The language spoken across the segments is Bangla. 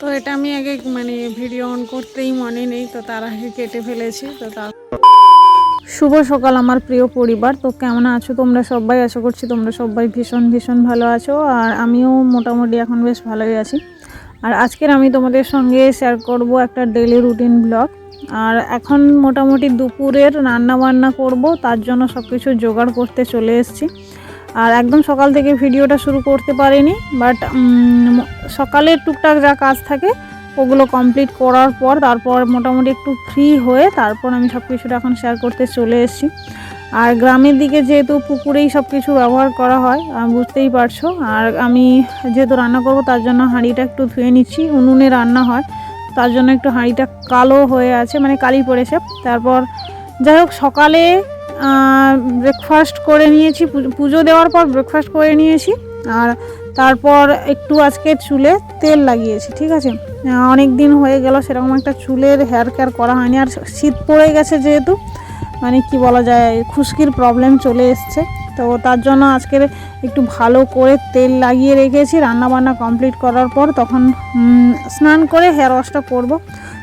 তো এটা আমি আগে মানে ভিডিও অন করতেই মনে নেই, তো তার আগে কেটে ফেলেছি, তো তার শুভ সকাল আমার প্রিয় পরিবার। তো কেমন আছো তোমরা সবাই? আশা করছি তোমরা সবাই ভীষণ ভীষণ ভালো আছো, আর আমিও মোটামুটি এখন বেশ ভালোই আছি। আর আজকের আমি তোমাদের সঙ্গে শেয়ার করব একটা ডেলি রুটিন ব্লগ আর এখন মোটামুটি দুপুরের রান্না বান্না করব, তার জন্য সব কিছু জোগাড় করতে চলে এসেছি। আর একদম সকাল থেকে ভিডিওটা শুরু করতে পারিনি বাট সকালের টুকটাক যা কাজ থাকে, ওগুলো কমপ্লিট করার পর, তারপর মোটামুটি একটু ফ্রি হয়ে তারপর আমি সব কিছুটা এখন শেয়ার করতে চলে এসেছি। আর গ্রামের দিকে যেহেতু পুকুরেই সব কিছু ব্যবহার করা হয় বুঝতেই পারছ। আর আমি যেহেতু রান্না করব, তার জন্য হাঁড়িটা একটু ধুয়ে নিচ্ছি। উনুনে রান্না হয়, তার জন্য একটু হাঁড়িটা কালো হয়ে আছে মানে কালি পড়েছে। তারপর যাই হোক, সকালে ব্রেকফাস্ট করে নিয়েছি পুজো দেওয়ার পর ব্রেকফাস্ট করে নিয়েছি, আর তারপর একটু আজকে চুলে তেল লাগিয়েছি, ঠিক আছে? অনেক দিন হয়ে গেল, সেরকম একটা চুলের হেয়ার কেয়ার করা হয়নি, আর শীত পড়ে গেছে যেহেতু মানে কি বলা যায়, খুশকির প্রবলেম চলে এসছে, তো তার জন্য আজকের একটু ভালো করে তেল লাগিয়ে রেখেছি রান্না বান্না কমপ্লিট করার পর তখন স্নান করে হেয়ার ওয়াশটা করব।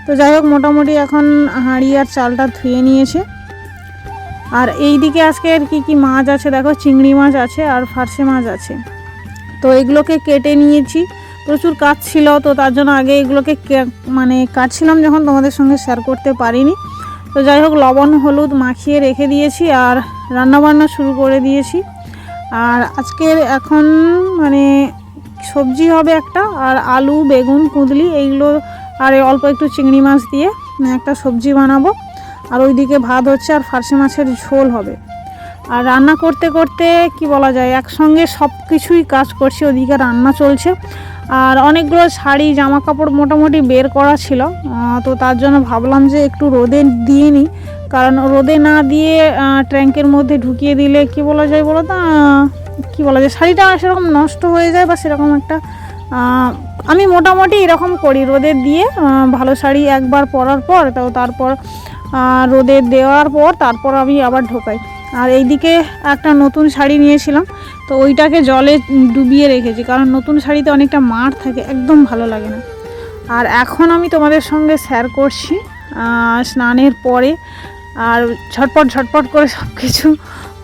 তো যাই হোক, মোটামুটি এখন হাঁড়ি আর চালটা ধুয়ে নিয়েছে। আর এই দিকে আজকে আর কি কি মাছ আছে? দেখো, চিংড়ি মাছ আছে আর ফার্সে মাছ আছে। তো এগুলোকে কেটে নিয়েছি। প্রচুর কাজ ছিল, তো তার জন্য আগে এগুলোকে মানে কাটছিলাম যখন, তোমাদের সঙ্গে শেয়ার করতে পারিনি। তো যাই হোক, লবণ, হলুদ মাখিয়ে রেখে দিয়েছি আর রান্নাবান্না শুরু করে দিয়েছি। আর আজকের এখন মানে সবজি হবে একটা আর আলু, বেগুন, কুঁদলি, এইগুলো আর অল্প একটু চিংড়ি মাছ দিয়ে একটা সবজি বানাবো। আর ওইদিকে ভাত হচ্ছে আর ফার্সি মাছের ঝোল হবে। আর রান্না করতে করতে কি বলা যায়, একসঙ্গে সব কিছুই কাজ করছি, ওদিকে রান্না চলছে। আর অনেকগুলো শাড়ি জামা কাপড় মোটামুটি বের করা ছিল। তো তার জন্য ভাবলাম যে একটু রোদে দিয়ে নিই। কারণ রোদে না দিয়ে ট্যাঙ্কের মধ্যে ঢুকিয়ে দিলে কি বলা যায় বলো তো কি বলা যায়, শাড়িটা সেরকম নষ্ট হয়ে যায় বা সেরকম একটা আমি মোটামুটি এরকম করি। রোদে দিয়ে ভালো শাড়ি একবার পরার পর, তো তারপর রোদে দেওয়ার পর তারপর আমি আবার ঢোকাই। আর এইদিকে একটা নতুন শাড়ি নিয়েছিলাম, তো ওইটাকে জলে ডুবিয়ে রেখেছি, কারণ নতুন শাড়িতে অনেকটা মার থাকে, একদম ভালো লাগে না। আর এখন আমি তোমাদের সঙ্গে শেয়ার করছি স্নানের পরে, আর ঝটপট ঝটপট করে সব কিছু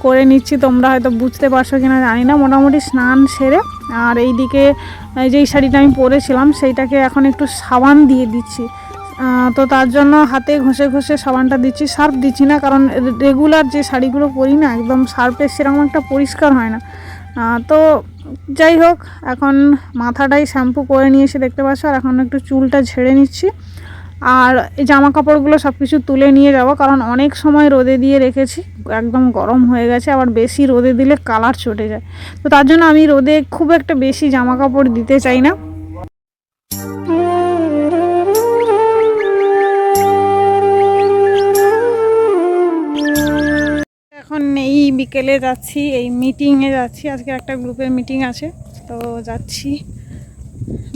করে নিচ্ছি, তোমরা হয়তো বুঝতে পারছ কি না জানি না, মোটামুটি স্নান সেরে, আর এইদিকে যেই শাড়িটা আমি পরেছিলাম, সেইটাকে এখন একটু সাবান দিয়ে দিচ্ছি। তো তার জন্য হাতে ঘষে ঘষে সাবানটা দিচ্ছি। সার্ফ দিচ্ছি না, কারণ রেগুলার যে শাড়িগুলো পরি না, একদম সার্ফে সেরকম একটা পরিষ্কার হয় না। তো যাই হোক, এখন মাথাটাই শ্যাম্পু করে নিয়ে এসে দেখতে পাচ্ছ, আর এখন একটু চুলটা ঝেড়ে নিচ্ছি। আর এই জামা কাপড়গুলো সব কিছু তুলে নিয়ে যাব, কারণ অনেক সময় রোদে দিয়ে রেখেছি, একদম গরম হয়ে গেছে, আবার বেশি রোদে দিলে কালার চটে যায়। তো তার জন্য আমি রোদে খুব একটা বেশি জামা কাপড় দিতে চাই না। এখন এই বিকেলে যাচ্ছি, এই মিটিংয়ে যাচ্ছি। আজকে একটা গ্রুপের মিটিং আছে, তো যাচ্ছি।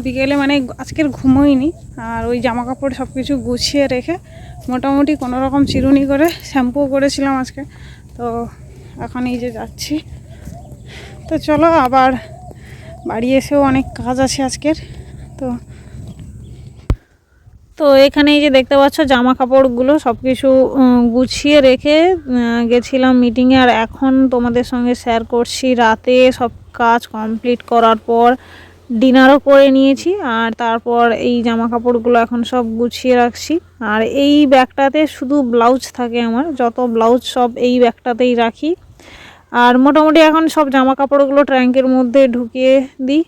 বিকেলে মানে আজকের ঘুমোইনি, আর ওই জামা কাপড় সব কিছু গুছিয়ে রেখে মোটামুটি কোনো রকম চিরুনি করে শ্যাম্পু করেছিলাম আজকে। তো এখন এই যে যাচ্ছি। তো চলো আবার বাড়ি এসেও অনেক কাজ আছে আজকের, তো তো এখানে এই যে দেখতে পাচ্ছ জামা কাপড়গুলো সব কিছু গুছিয়ে রেখে গেছিলাম মিটিংয়ে আর এখন তোমাদের সঙ্গে শেয়ার করছি, রাতে সব কাজ কমপ্লিট করার পর ডিনারও করে নিয়েছি। আর তারপর এই জামা কাপড়গুলো এখন সব গুছিয়ে রাখছি। আর এই ব্যাগটাতে শুধু ব্লাউজ থাকে আমার, যত ব্লাউজ সব এই ব্যাগটাতেই রাখি। আর মোটামুটি এখন সব জামা কাপড়গুলো ট্র্যাঙ্কের মধ্যে ঢুকিয়ে দিই।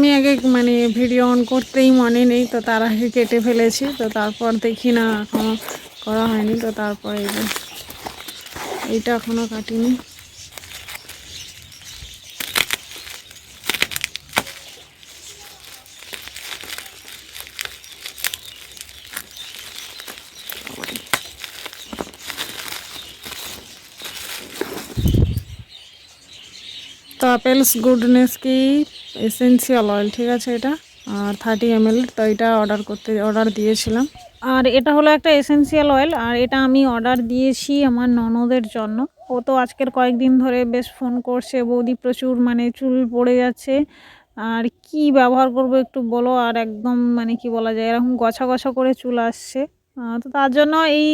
আমি আগে মানে ভিডিও অন করতেই মনে নেই, তো তার আগে কেটে ফেলেছি, তো তারপর দেখি না এখনও করা হয়নি, তো তারপর এই এইটা এখনও কাটিনি। অ্যাপেলস গুডনেস কি? এসেন্সিয়াল অয়েল ঠিক আছে এটা? আর থার্টি এম এল তো এটা অর্ডার করতে অর্ডার দিয়েছিলাম। আর এটা হলো একটা এসেন্সিয়াল অয়েল আর এটা আমি অর্ডার দিয়েছি আমার ননদের জন্য। ও তো আজকের কয়েকদিন ধরে বেশ ফোন করছে, বৌদি প্রচুর মানে চুল পড়ে যাচ্ছে। আর কি ব্যবহার করব একটু বলো, আর একদম মানে কি বলা যায়, এরকম গছা গছা করে চুল আসছে। তো তার জন্য এই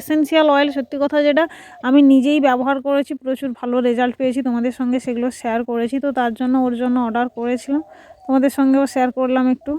এসেন্সিয়াল অয়েল সত্যি কথা যেটা আমি নিজেই ব্যবহার করেছি, প্রচুর ভালো রেজাল্ট পেয়েছি, তোমাদের সঙ্গে সেগুলো শেয়ার করেছি, তো তার জন্য ওর জন্য অর্ডার করেছিলাম, তোমাদের সঙ্গেও শেয়ার করলাম একটু।